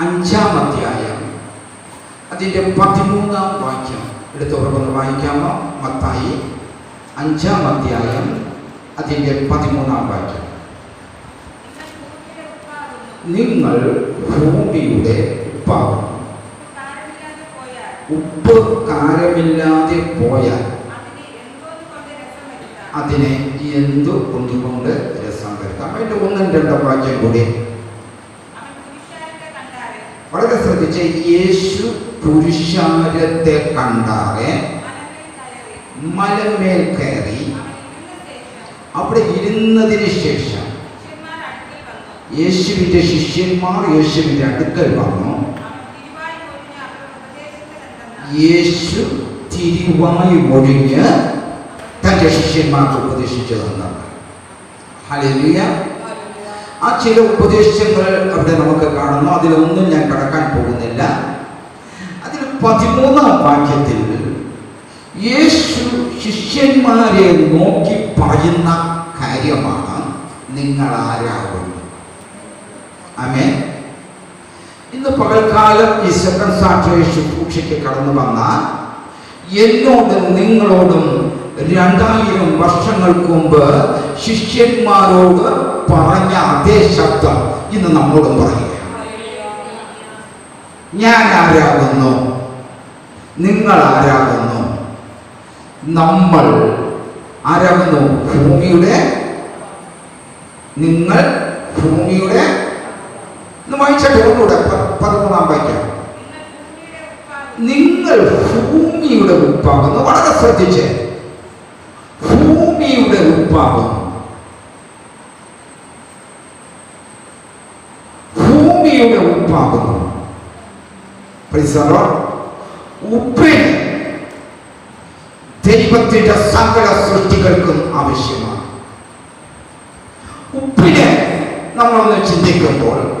അഞ്ചാം അധ്യായം. അതിന്റെ പതിമൂന്നാം വാക്യം. എടുത്തവർക്കൊന്ന് വായിക്കാമോ? മത്തായി അഞ്ചാം അധ്യായം അതിന്റെ പതിമൂന്നാം വാക്യം. നിങ്ങൾ ഭൂമിയുടെ ഉപ്പാവും ഉപ്പ് കാരമില്ലാതെ പോയാൽ അതിനെ എന്തു കൊണ്ടുകൊണ്ട് രസം വരുത്താം? അതിന്റെ ഒന്നും രണ്ടും വാക്യം കൂടി. വളരെ ശ്രദ്ധിച്ച് യേശു പുരുഷാരത്തെ കണ്ടാറെ മലമേൽ കയറി. മലമേൽ കയറി അവൻ ഇരുന്ന ശേഷം അവിടെ ഇരുന്നതിന് ശേഷം ശിഷ്യന്മാർ അടുക്കൽ വന്നു യേശുവിന്റെ ശിഷ്യന്മാർ യേശുവിന്റെ അടുക്കൽ വന്നു. അവൻ തിരുവായി പൊഴിഞ്ഞ് അവരുടെ ഉപദേശിച്ചതെന്തെന്നാൽ യേശു തിരുവായി ഒഴിഞ്ഞ് തന്റെ ശിഷ്യന്മാർക്ക് ഉപദേശിച്ചു തന്നത് ഹല്ലേലൂയ. ആ ചില ഉപദേശങ്ങൾ അവിടെ നമുക്ക് കാണുന്നു. അതിലൊന്നും ഞാൻ കടക്കാൻ പോകുന്നില്ല. അതിൽ പതിമൂന്നാം വാക്യത്തിൽ യേശു ശിഷ്യന്മാരെ നോക്കി പറയുന്ന കാര്യമാണ് നിങ്ങൾ ആരാകുന്നു. അമേ ഇന്ന് പകൽക്കാലം ഈ സെക്കൻഡ് സാറ്റർഡേ ശുശ്രൂഷയ്ക്ക് കടന്നു വന്നാൽ എന്നോടും നിങ്ങളോടും രണ്ടായിരം വർഷങ്ങൾക്ക് മുമ്പ് ശിഷ്യന്മാരോട് പറഞ്ഞ അതേ ശബ്ദം ഇന്ന് നമ്മോടും പറയുക ഞാൻ ആരാകുന്നു? നിങ്ങൾ ആരാകുന്നു? നമ്മൾ ആരാകുന്നു? ഭൂമിയുടെ നിങ്ങൾ ഭൂമിയുടെ വായിച്ചിട്ട് ഒന്നുകൂടെ പതിമൂന്നാം വായിക്കാം നിങ്ങൾ ഭൂമിയുടെ ഉപ്പാകുന്നു വളരെ ശ്രദ്ധിച്ച്. ഭൂമിയുടെ ഉപ്പാകുന്നു. ഭൂമിയുടെ ഉപ്പാകുന്നു. ഉപ്പിൽ. ദൈവത്തിന്റെ സകല സൃഷ്ടികൾക്കും ആവശ്യമാണ്. ഉപ്പിനെ നമ്മളൊന്ന് ചിന്തിക്കുമ്പോൾ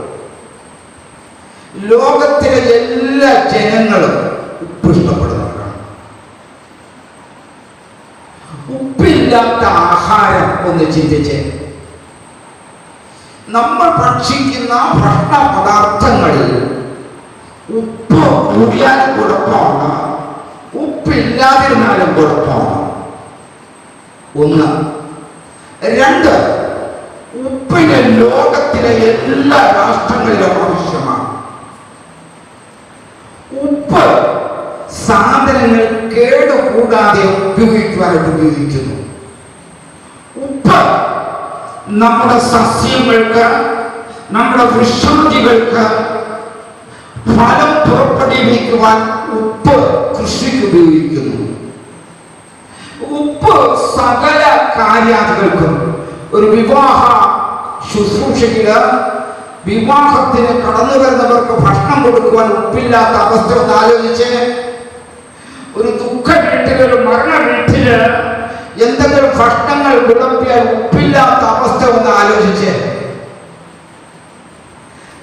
ലോകത്തിലെ എല്ലാ ജനങ്ങളും ഉപ്പ് ഇഷ്ടപ്പെടുന്നവരാണ്. ഉപ്പില്ലാത്ത ആഹാരം ഒന്ന് ചിന്തിച്ച്. നമ്മൾ ഭക്ഷിക്കുന്ന ഭക്ഷണ പദാർത്ഥങ്ങളിൽ ഉപ്പ് കൂടിയാലും കുഴപ്പമാണ്. ഉപ്പില്ലാതിരുന്നാലും കുഴപ്പമാണ്. ഒന്ന്. രണ്ട്. ഉപ്പിന് ലോകത്തിലെ എല്ലാ രാഷ്ട്രങ്ങളിലും ആവശ്യമാണ്. ഉപ്പ് സാധനങ്ങൾ കേടുകൂടാതെ ഉപയോഗിക്കുവാനായിട്ട് ഉപയോഗിക്കുന്നു. നമ്മുടെ സസ്യങ്ങൾക്ക് നമ്മുടെ വൃക്ഷാദികൾക്ക് ഫലം പുറപ്പെടുവിക്കുവാൻ ഉപ്പ് കൃഷിക്ക് ഉപയോഗിക്കുന്നു. ഉപ്പ് സകല കാര്യാദികൾക്കും ഒരു വിവാഹ ശുശ്രൂഷയിൽ വിവാഹത്തിന് കടന്നു വരുന്നവർക്ക് ഭക്ഷണം കൊടുക്കുവാൻ ഉപ്പില്ലാത്ത അവസ്ഥ ഒന്ന് ആലോചിച്ച് ഒരു ദുഃഖ വീട്ടിൽ ഒരു മരണ വീട്ടിൽ എന്തെങ്കിലും ഭക്ഷണങ്ങൾ വിളമ്പിയാൽ ഉപ്പില്ലാത്ത അവസ്ഥ ഒന്ന് ആലോചിച്ച്.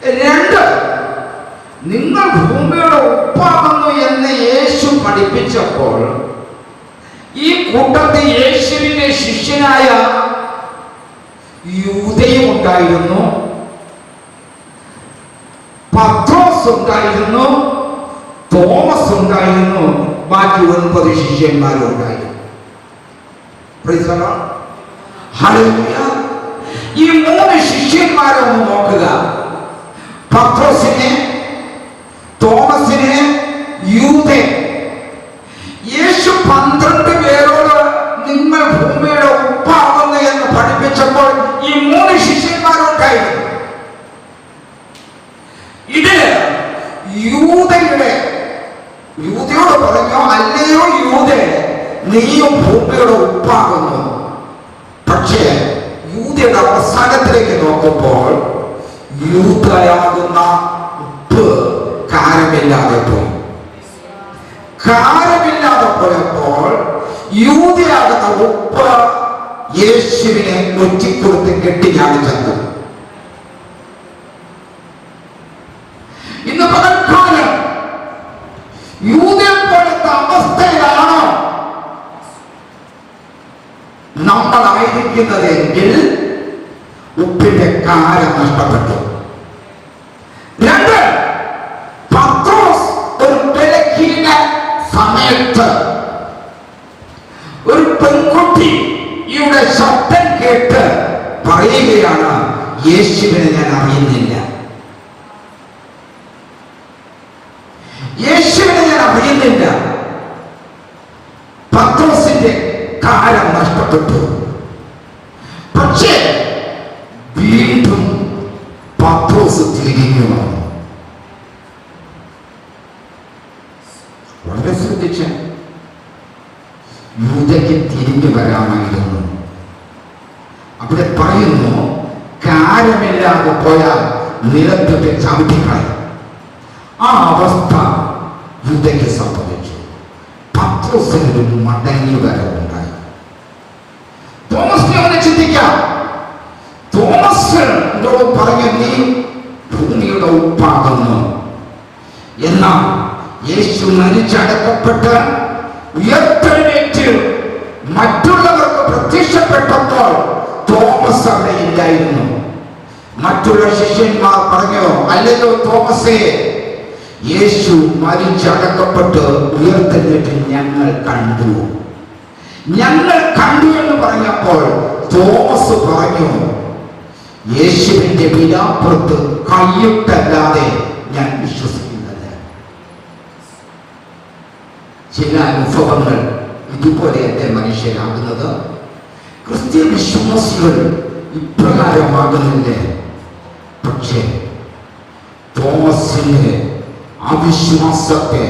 രണ്ട് നിങ്ങൾ ഭൂമിയുടെ ഉപ്പാകുന്നു എന്ന് യേശു പഠിപ്പിച്ചപ്പോൾ ഈ കൂട്ടത്തിൽ യേശുവിന്റെ ശിഷ്യനായ യൂതയും ഉണ്ടായിരുന്നു. പത്രോസ് ഉണ്ടായിരുന്നു. തോമസ് ഉണ്ടായിരുന്നു. ബാക്കി ഒൻപത് ശിഷ്യന്മാരും ഉണ്ടായിരുന്നു. ഈ മൂന്ന് ശിഷ്യന്മാരെ ഒന്ന് നോക്കുക. പത്രോസിനെ തോമസിനെ യൂതെ യേശു പന്ത്രണ്ട് പേരോട് നിങ്ങൾ ഭൂമിയുടെ ഉപ്പാകുന്നു എന്ന് പഠിപ്പിച്ചപ്പോൾ ഈ മൂന്ന് ശിഷ്യന്മാരുണ്ടായിരുന്നു. ഇത് യൂതയുടെ യൂതയോട് പറഞ്ഞോ അല്ലയോ യൂതെ നീയും ഭൂമിയുടെ ഉപ്പാകുന്നു. പക്ഷേ യൂതയുടെ അവസാനത്തിലേക്ക് നോക്കുമ്പോൾ യൂതയാകുന്ന ഉപ്പ് കാരമില്ലാതെ പോയി. കാരമില്ലാതെ പോയപ്പോൾ യൂതയാകുന്ന ഉപ്പ് യേശുവിനെ ഒറ്റിക്കൊടുത്ത് കെട്ടിയാണ് ചെന്നത് പ്രവർത്തിക്കുന്നതെങ്കിൽ ഉപ്പിന്റെ കാരം നഷ്ടപ്പെട്ടു. ഒരു ഒരു ശബ്ദം കേട്ട് പറയുകയാണ് യേശുവിനെ ഞാൻ അറിയുന്നില്ല. യേശുവിനെ ഞാൻ അറിയുന്നില്ല. പത്രോസിന്റെ കാലം നഷ്ടപ്പെട്ടു. തിരിഞ്ഞു വരാമായിരുന്നു അവിടെ പറയുന്നു കാര്യമില്ലാതെ പോയാൽ നിലത്തിട്ട് ചവിട്ടിക്കളയും. ആ അവസ്ഥ യുദ്ധയ്ക്ക് സംഭവിച്ചു? പത്രോസിനൊരു മടങ്ങി വരവുണ്ടായി. തോമസിനെ അവനെ ചിന്തിക്കാം. തോമസ് എന്നോട് പറഞ്ഞു നീ ഭൂമിയുടെ ഉപ്പാകുന്നു എന്നാൽ യേശു മരിച്ചടക്കപ്പെട്ട് ഉയർത്തെഴുന്നേറ്റ് മറ്റുള്ളവർക്ക് പ്രത്യക്ഷപ്പെട്ടപ്പോൾ തോമസ് അവിടെ ഇല്ലായിരുന്നു. മറ്റുള്ള ശിഷ്യന്മാർ പറഞ്ഞു അല്ലല്ലോ തോമസേ യേശു മരിച്ചടക്കപ്പെട്ട് ഉയർത്തെഴുന്നേറ്റ് ഞങ്ങൾ കണ്ടു. ഞങ്ങൾ കണ്ടു എന്ന് പറഞ്ഞപ്പോൾ തോമസ് പറഞ്ഞു യേശുവിന്റെ വിലാപ്പുറത്ത് കയ്യിട്ടല്ലാതെ ഞാൻ വിശ്വസിക്കുന്നത് ചില അനുഭവങ്ങൾ ഇതുപോലെയല്ലേ മനുഷ്യരാകുന്നത് ക്രിസ്ത്യ വിശ്വാസികൾ ഇപ്രകാരമാകുന്നില്ലേ പക്ഷേ തോമസിന്റെ അവിശ്വാസത്തെ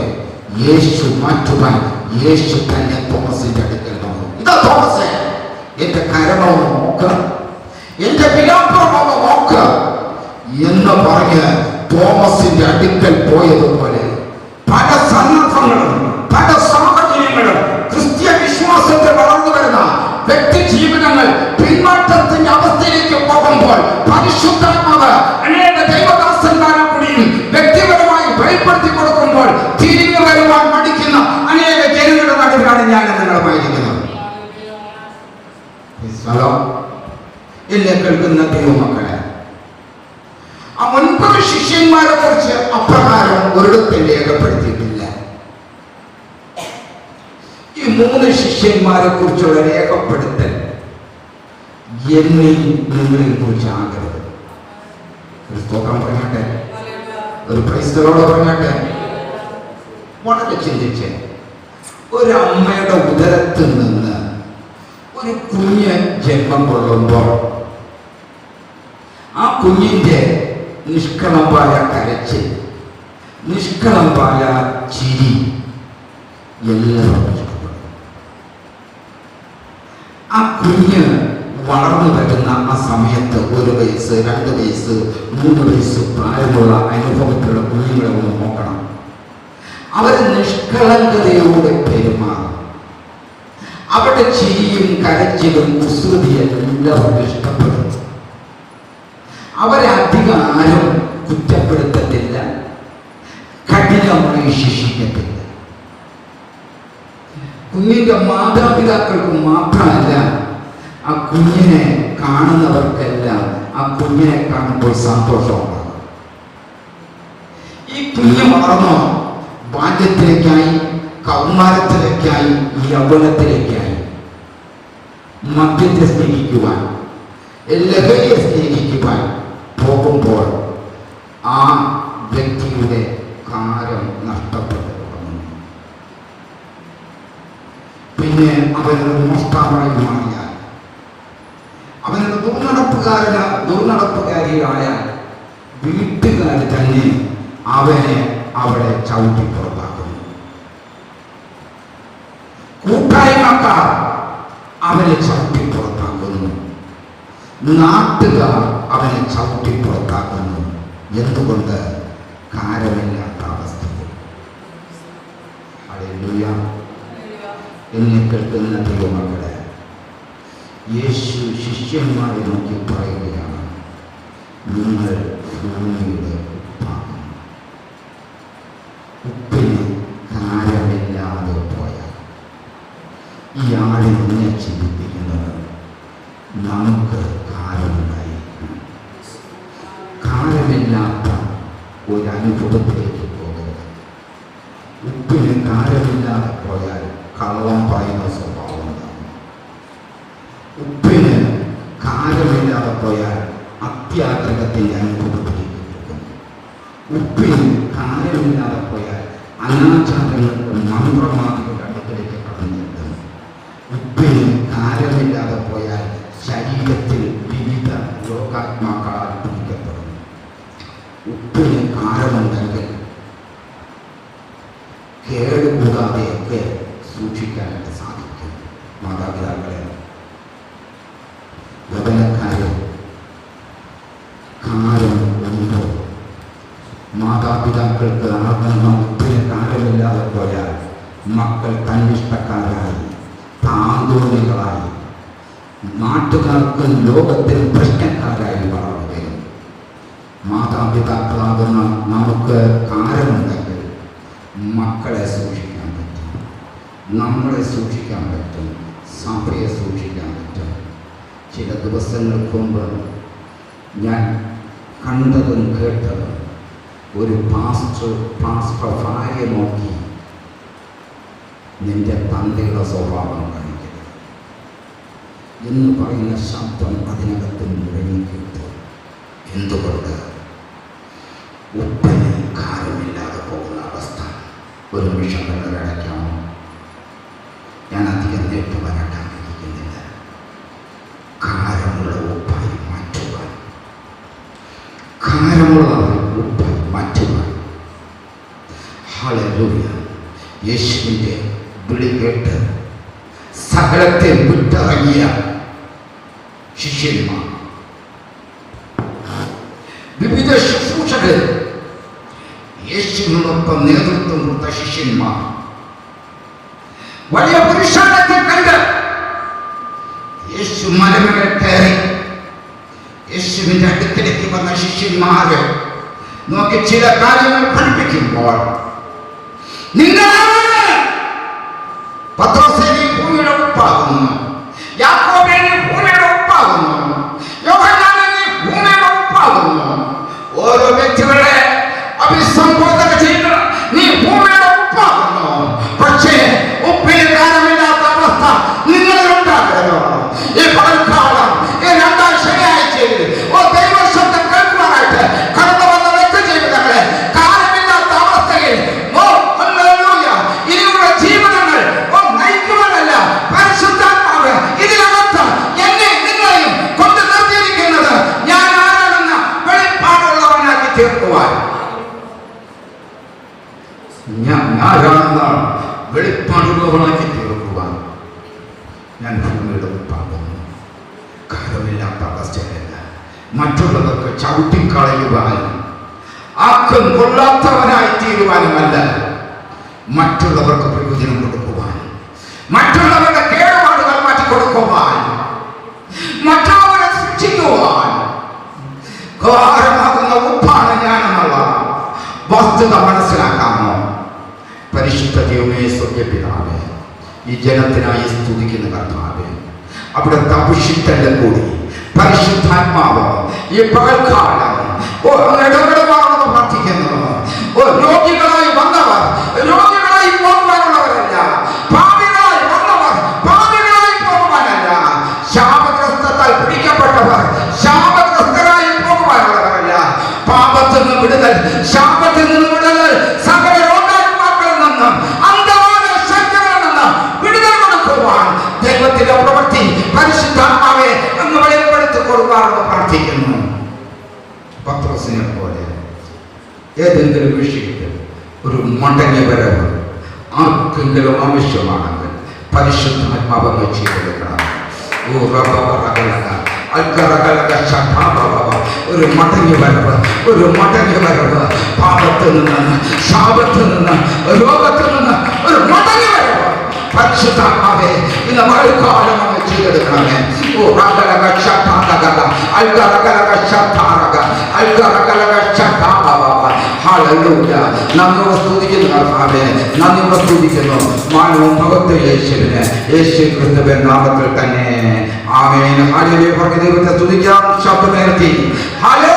യേശു മാറ്റുവാൻ യേശു തന്നെ തോമസിന്റെ അടുക്കൽ വന്നു. ഇതാ തോമസ്. എന്റെ കരമൊന്ന് നോക്ക്. എന്റെ വിലാപ്പുറമൊന്ന് നോക്ക് എന്ന് പറഞ്ഞ് തോമസിന്റെ അടുക്കൽ പോയതുപോലെ പല സന്ദർഭങ്ങളും മൂന്ന് ശിഷ്യന്മാരെ കുറിച്ചുള്ള രേഖപ്പെടുത്തൽ. എന്നെയും നിങ്ങളെ കുറിച്ച് ആഗ്രഹം ഒരു സ്തോത്രം പറഞ്ഞാട്ടെ? ഒരു ക്രൈസ്തവരോട് പറഞ്ഞാട്ടെ? വളരെ ചിന്തിച്ച്. ഒരു അമ്മയുടെ ഉദരത്തിൽ നിന്ന് ഒരു കുഞ്ഞ് ജന്മം കൊള്ളുമ്പോൾ ആ കുഞ്ഞിന്റെ നിഷ്കളമ്പായ കരച്ചിൽ നിഷ്കളമ്പായ ചിരി എല്ലാവർക്കും ഇഷ്ടപ്പെടും ആ കുഞ്ഞ് വളർന്നു വരുന്ന ആ സമയത്ത് ഒരു വയസ്സ് രണ്ട് വയസ്സ് മൂന്ന് വയസ്സ് പ്രായമുള്ള അനുഭവത്തിലുള്ള കുഞ്ഞുങ്ങളെ ഒന്ന് നോക്കണം. അവർ നിഷ്കളങ്കതയോടെ പെരുമാറും. അവരുടെ ചിരിയും കരച്ചിലും കുസൃതിയും എല്ലാവർക്കും ഇഷ്ടപ്പെടും. അവരെ അധികം ആരും കുറ്റപ്പെടുത്തത്തില്ല. കഠിനമായി ശിക്ഷിക്കത്തില്ല കുഞ്ഞിന്റെ മാതാപിതാക്കൾക്ക് മാത്രമല്ല ആ കുഞ്ഞിനെ കാണുന്നവർക്കെല്ലാം ആ കുഞ്ഞിനെ കാണുമ്പോൾ സന്തോഷമുണ്ടാകും ഈ കുഞ്ഞ് വളർന്നോ ബാല്യത്തിലേക്കായി കൗമാരത്തിലേക്കായി യൗവനത്തിലേക്കായി. മദ്യത്തെ സ്നേഹിക്കുവാൻ ലഹരിയെ സ്നേഹിക്കുവാൻ പോകുമ്പോൾ ആ വ്യക്തിയുടെ കാലം നഷ്ടപ്പെട്ടു പിന്നെ അവരുടെ മോഷ്ടാവായി അവനൊരു ദുർനടപ്പുകാരന ദുർനടപ്പുകാരിയായ വീട്ടുകാർ തന്നെ അവനെ അവിടെ ചവിട്ടി പുറത്താക്കുന്നു. കൂട്ടായ്മക്കാർ അവനെ ചവിട്ടി പുറത്താക്കുന്നു. നാട്ടുകാർ അവനെ ചവിട്ടി പുറത്താക്കുന്നു. എന്തുകൊണ്ട്? കാരമില്ലാത്ത അവസ്ഥ. എന്നെ കേൾക്കുന്ന ദൈവമക്കളെ യേശു ശിഷ്യന്മാരെ നോക്കി പറയുകയാണ് നിങ്ങൾ ഭൂമിയുടെ ഉപ്പാണ് ഉപ്പിന് കാരമില്ലാതെ പോയാൽ ഈ ആളിനെ ചിന്തിപ്പിക്കുന്നത് നമുക്ക് കാലമുണ്ടായിരിക്കണം. കാലമില്ലാത്ത ഒരു അനുഭവത്തിലേക്ക് പോകരുത് ഉപ്പിന് കാലമില്ലാതെ പോയാൽ കള്ളം പറയുന്ന സ്വഭാവം ഉണ്ടാകും ഉപ്പിന് കാലമില്ലാതെ പോയാൽ അത്യാഗ്രഹ സങ്കടത്തിന്റെ അനുഭവത്തിലേക്ക് പോകുന്നു ഉപ്പിന് കാരണമില്ലാതെ പോയാൽ അനാചാരങ്ങൾക്ക് മന്ത്രമാതികളുടെ അടുക്കലേക്ക് കടന്നിട്ടുണ്ട് ഉപ്പിന് കാരണമില്ലാതെ പോയാൽ ശരീരത്തിൽ വിവിധ രോഗാത്മാക്കളാൽ പിടിക്കപ്പെടുന്നു ഉപ്പിന് കാരമുണ്ടെങ്കിൽ കേടുകൂടാതെയൊക്കെ സൂക്ഷിക്കാനായിട്ട് സാധിക്കും മാതാപിതാക്കളെ. ഗതനക്കാരെ കാരം ഉണ്ടോ. മാതാപിതാക്കൾക്ക് ആകുന്ന ഒത്തിരി കാരമില്ലാതെ പോയാൽ മക്കൾ തന്നിഷ്ടക്കാരായി താന്തോണികളായി നാട്ടുകാർക്കും ലോകത്തിൽ പ്രശ്നക്കാരായി വളർന്നു വരും മാതാപിതാക്കളാകുന്ന നമുക്ക് കാരമുണ്ടെങ്കിൽ മക്കളെ നമ്മളെ സൂക്ഷിക്കാൻ പറ്റും സഭയെ സൂക്ഷിക്കാൻ പറ്റും. ചില ദിവസങ്ങൾക്ക് മുമ്പ് ഞാൻ കണ്ടതും കേട്ടതും ഒരു പാസ്റ്റർ പാസ്റ്റർ ഭാര്യ നോക്കി. നിന്റെ തന്തയുടെ സ്വഭാവം കാണിക്കരുത്. എന്ന് പറയുന്ന ശബ്ദം അതിനകത്ത് മുഴങ്ങിക്കിട്ടു എന്തുകൊണ്ട്? ഉപ്പനും കാലമില്ലാതെ പോകുന്ന അവസ്ഥ. ഒരു നിമിഷം കണ്ണുകളടയ്ക്കാമോ ഞാൻ അധികം നേരിട്ട് വരട്ടാൻ ഇരിക്കുന്നില്ല കാരമുള്ള ഉപ്പായി മാറ്റുവാൻ. കാരമുള്ള ഉപ്പായി മാറ്റുവാൻ. ഹല്ലേലൂയ. യേശുവിന്റെ വിളി കേട്ട് സകലത്തെ വിട്ടിറങ്ങിയ ശിഷ്യന്മാർ. വിവിധ ശുശ്രൂഷകൾ യേശുവിനോടൊപ്പം നേതൃത്വം കൊടുത്ത ശിഷ്യന്മാർ. വലിയ പുരുഷാരത്തെ കണ്ട് യേശു മലമുകൾ കയറി. യേശുവിന്റെ അടുത്തിലേക്ക് വന്ന ശിഷ്യന്മാര് നോക്കി ചില കാര്യങ്ങൾ പഠിപ്പിക്കുമ്പോൾ നിങ്ങളാണ് പത്രോസേനി ഭൂമിയുടെ ഉപ്പാകുന്നു യാക്കോബേനി ഭൂമിയുടെ ഉപ്പാകുന്നു യോഹന്നാനി ഭൂമിയുടെ ഉപ്പാകുന്നു ഓരോ വ്യക്തികളെ അഭിസംബോധന ചെയ്ത് നീ ഭൂമിയുടെ ഉപ്പാകുന്നു പക്ഷേ ഉപ്പിന് കാലമില്ലാത്ത അവസ്ഥ നിങ്ങളിൽ ഉണ്ടാകരുത് ഈ പകൽക്കാലം ഈ രണ്ടാം ശനിയാഴ്ചയിൽ ഓ ദൈവശബ്ദം കേൾക്കുവാനായിട്ട് കടന്നു വന്ന വ്യക്തി ജീവിതങ്ങളെ കാലമില്ലാത്ത അവസ്ഥയിൽ ഓ ഹല്ലേലൂയ ഇനിയുള്ള ജീവിതങ്ങൾ ഓ നയിക്കുവാനല്ല പരിശുദ്ധാത്മാവ് ഇതിനകത്ത് എന്നെ നിങ്ങളെയും കൊണ്ട് നിർത്തിയിരിക്കുന്നത് ഞാൻ ആരാണെന്ന വെളിപ്പാടുള്ളവനാക്കി തീർക്കുവാൻ ഞാൻ ആരാണെന്ന വെളിപ്പാടുള്ളവനാക്കി തീർക്കുവാൻ ഞാൻ ഭൂമിയുടെ ഉപ്പാകുന്നു കാലമില്ലാത്ത അവസ്ഥയല്ല മറ്റുള്ളവർക്ക് ചവിട്ടിക്കളയുവാനും ആർക്കും കൊള്ളാത്തവനായി തീരുവാനുമല്ല. മറ്റുള്ളവർക്ക് പ്രയോജനം കൊടുക്കുവാൻ മറ്റുള്ളവരുടെ കേടുപാടുകൾ മാറ്റി കൊടുക്കുവാൻ മറ്റുള്ളവരെ ശിക്ഷിക്കുവാൻ കാരമാകുന്ന ഉപ്പാണ് ഞാനെന്നുള്ള വസ്തുത മനസ്സിലാക്കാമോ? പരിശുദ്ധ ദൈവമേ സ്വർഗപിതാവേ ഈ ജനത്തിനായി സ്തുതിക്കുന്ന കർത്താവേ അവിടെ അഭിഷിക്തന്റെ കൂടി പരിശുദ്ധാത്മാവ് ഈ പകൽക്കാലം വെളിപ്പെടുത്തി കൊടുക്കാമെന്ന് പ്രാർത്ഥിക്കുന്നു. പത്രോസിനെ പോലെ ഏതെങ്കിലും വിഷയത്തിൽ ഒരു മടങ്ങി വരവ് ആർക്കെങ്കിലും ആവശ്യമാണെങ്കിൽ പരിശുദ്ധാത്മാവങ്ങൾ ചെയ്തെടുക്കണം. ഓ റബ റഗലക, അൽഗറഗലക ശഠാബബബ. ഒരു മടങ്ങി വരവ് ഒരു മടങ്ങി വരവ്. പാപത്തിൽ നിന്ന് ശാപത്തിൽ നിന്ന് രോഗത്തിൽ നിന്ന് ഒരു മടങ്ങി വരവ്. പരിശുദ്ധാത്മാവേ ഇന്ന് മഴക്കാലം Ibu raga laga shata laga Alga raga laga shata laga Alga raga laga shata baba Hallelujah ನಮ್ಮನ್ನು ಸ್ತುತಿಸಿದ ಆಮೇ ನನ್ನನ್ನು ಸ್ತುತಿಸಲು ಮಾಡುವ ಭಗವಂತ ಯೇಸುವಿನ ಯೇಸು ಕ್ರಿಸ್ತವೇ ನಾಮದಲ್ಲಿ ತಾನೆ ಆಮೇಲೆ ಹಾಗೆ ಹೊರಗೆ ದೇವತೆ ಸ್ತುತಿಸ ಶಬ್ದ ಮೇಲತಿ ಹಾಲೆ